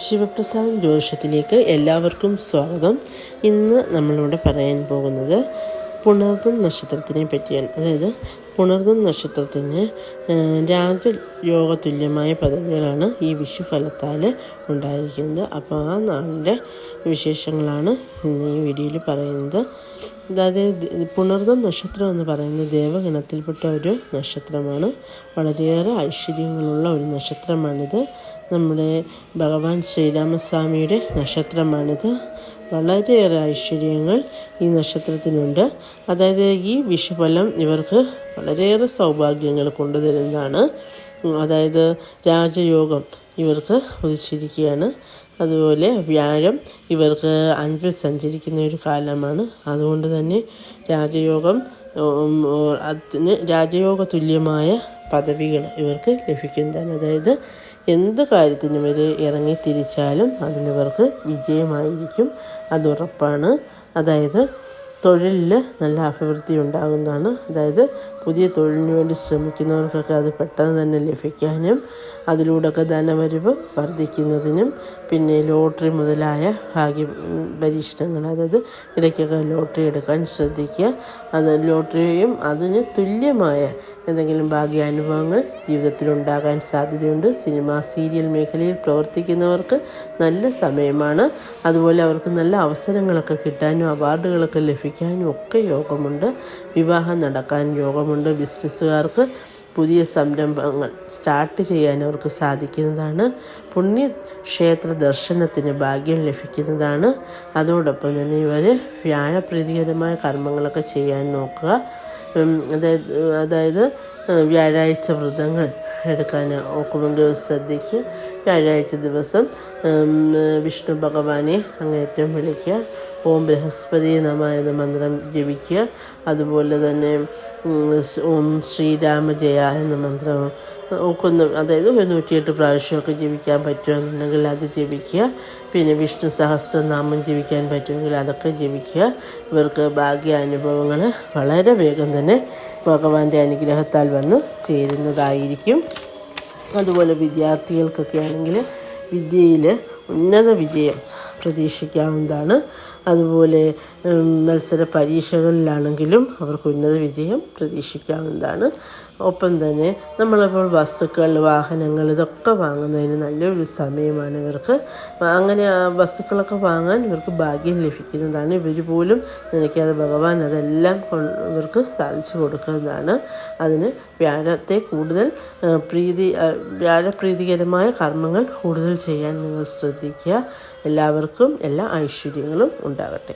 ശിവപ്രസാദം ജ്യോതിഷത്തിലേക്ക് എല്ലാവർക്കും സ്വാഗതം. ഇന്ന് നമ്മളിവിടെ പറയാൻ പോകുന്നത് പുണർദം നക്ഷത്രത്തിനെ പറ്റിയാണ്. അതായത് പുണർദം നക്ഷത്രത്തിന് രാജയോഗ തുല്യമായ പദവികളാണ് ഈ വിഷുഫലത്താൽ ഉണ്ടായിരിക്കുന്നത്. അപ്പോൾ ആ നാളിന്റെ വിശേഷങ്ങളാണ് ഇന്ന് ഈ വീഡിയോയിൽ പറയുന്നത്. അതായത് പുണർതം നക്ഷത്രം എന്ന് പറയുന്നത് ദേവഗണത്തിൽപ്പെട്ട ഒരു നക്ഷത്രമാണ്. വളരെയേറെ ഐശ്വര്യങ്ങളുള്ള ഒരു നക്ഷത്രമാണിത്. നമ്മുടെ ഭഗവാൻ ശ്രീരാമസ്വാമിയുടെ നക്ഷത്രമാണിത്. വളരെയേറെ ഐശ്വര്യങ്ങൾ ഈ നക്ഷത്രത്തിനുണ്ട്. അതായത് ഈ വിഷുഫലം ഇവർക്ക് വളരെയേറെ സൗഭാഗ്യങ്ങൾ കൊണ്ടുതരുന്നതാണ്. അതായത് രാജയോഗം ഇവർക്ക് ഉദിച്ചിരിക്കുകയാണ്. അതുപോലെ വ്യാഴം ഇവർക്ക് അഞ്ചിൽ സഞ്ചരിക്കുന്ന ഒരു കാലമാണ്. അതുകൊണ്ട് തന്നെ രാജയോഗം അതിന് രാജയോഗ തുല്യമായ പദവികൾ ഇവർക്ക് ലഭിക്കുന്നതാണ്. അതായത് എന്ത് കാര്യത്തിനും ഇവർ ഇറങ്ങി തിരിച്ചാലും അതിലിവർക്ക് വിജയമായിരിക്കും. അത് ഉറപ്പാണ്. അതായത് തൊഴിലിൽ നല്ല അഭിവൃദ്ധി ഉണ്ടാകുന്നതാണ്. അതായത് പുതിയ തൊഴിലിന് വേണ്ടി ശ്രമിക്കുന്നവർക്കൊക്കെ അത് പെട്ടെന്ന് തന്നെ ലഭിക്കാനും അതിലൂടെയൊക്കെ ധനവരവ് വർദ്ധിക്കുന്നതിനും പിന്നെ ലോട്ടറി മുതലായ ഭാഗ്യ പരീക്ഷണങ്ങൾ അതായത് ഇടയ്ക്കൊക്കെ ലോട്ടറി എടുക്കാൻ ശ്രദ്ധിക്കുക. അത് ലോട്ടറിയും അതിന് തുല്യമായ എന്തെങ്കിലും ഭാഗ്യാനുഭവങ്ങൾ ജീവിതത്തിൽ ഉണ്ടാകാൻ സാധ്യതയുണ്ട്. സിനിമ സീരിയൽ മേഖലയിൽ പ്രവർത്തിക്കുന്നവർക്ക് നല്ല സമയമാണ്. അതുപോലെ അവർക്ക് നല്ല അവസരങ്ങളൊക്കെ കിട്ടാനും അവാർഡുകളൊക്കെ ലഭിക്കാനും ഒക്കെ യോഗമുണ്ട്. വിവാഹം നടക്കാൻ യോഗമുണ്ട്. ബിസിനസ്സുകാർക്ക് പുതിയ സംരംഭങ്ങൾ സ്റ്റാർട്ട് ചെയ്യാൻ അവർക്ക് സാധിക്കുന്നതാണ്. പുണ്യക്ഷേത്ര ദർശനത്തിന് ഭാഗ്യം ലഭിക്കുന്നതാണ്. അതോടൊപ്പം തന്നെ ഇവർ വ്യാഴപ്രീതികരമായ കർമ്മങ്ങളൊക്കെ ചെയ്യാൻ നോക്കുക. അതായത് അതായത് വ്യാഴാഴ്ച വ്രതങ്ങൾ എടുക്കാൻ ഒക്കുമെങ്കിൽ ശ്രദ്ധിക്കുക. വ്യാഴാഴ്ച ദിവസം വിഷ്ണു ഭഗവാനെ അങ്ങേറ്റം വിളിക്കുക. ഓം ബൃഹസ്പതി നമ എന്ന മന്ത്രം ജപിക്കുക. അതുപോലെ തന്നെ ഓം ശ്രീരാമ ജയ എന്ന മന്ത്രം ഒക്കൊന്നും അതായത് ഒരു നൂറ്റിയെട്ട് പ്രാവശ്യമൊക്കെ ജപിക്കാൻ പറ്റുമെന്നുണ്ടെങ്കിൽ അത് ജപിക്കുക. പിന്നെ വിഷ്ണു സഹസ്രനാമം ജപിക്കാൻ പറ്റുമെങ്കിൽ അതൊക്കെ ജപിക്കുക. ഇവർക്ക് ഭാഗ്യാനുഭവങ്ങൾ വളരെ വേഗം തന്നെ ഭഗവാന്റെ അനുഗ്രഹത്താൽ വന്ന് ചേരുന്നതായിരിക്കും. അതുപോലെ വിദ്യാർത്ഥികൾക്കൊക്കെ ആണെങ്കിൽ വിദ്യയിൽ ഉന്നത വിജയം പ്രതീക്ഷിക്കാവുന്നതാണ്. അതുപോലെ മത്സര പരീക്ഷകളിലാണെങ്കിലും അവർക്ക് ഉന്നത വിജയം പ്രതീക്ഷിക്കാവുന്നതാണ്. ഒപ്പം തന്നെ നമ്മളിപ്പോൾ വസ്തുക്കൾ വാഹനങ്ങൾ ഇതൊക്കെ വാങ്ങുന്നതിന് നല്ലൊരു സമയമാണ് ഇവർക്ക്. അങ്ങനെ വസ്തുക്കളൊക്കെ വാങ്ങാൻ ഇവർക്ക് ഭാഗ്യം ലഭിക്കുന്നതാണ്. ഇവർ പോലും നിനയ്ക്കാതെ ഭഗവാൻ അതെല്ലാം ഇവർക്ക് സാധിച്ചു കൊടുക്കുന്നതാണ്. അതിന് വ്യാഴത്തെ കൂടുതൽ പ്രീതി വ്യാഴപ്രീതികരമായ കർമ്മങ്ങൾ കൂടുതൽ ചെയ്യാൻ നിങ്ങൾ ശ്രദ്ധിക്കുക. എല്ലാവർക്കും എല്ലാ ഐശ്വര്യങ്ങളും ഉണ്ടാകട്ടെ.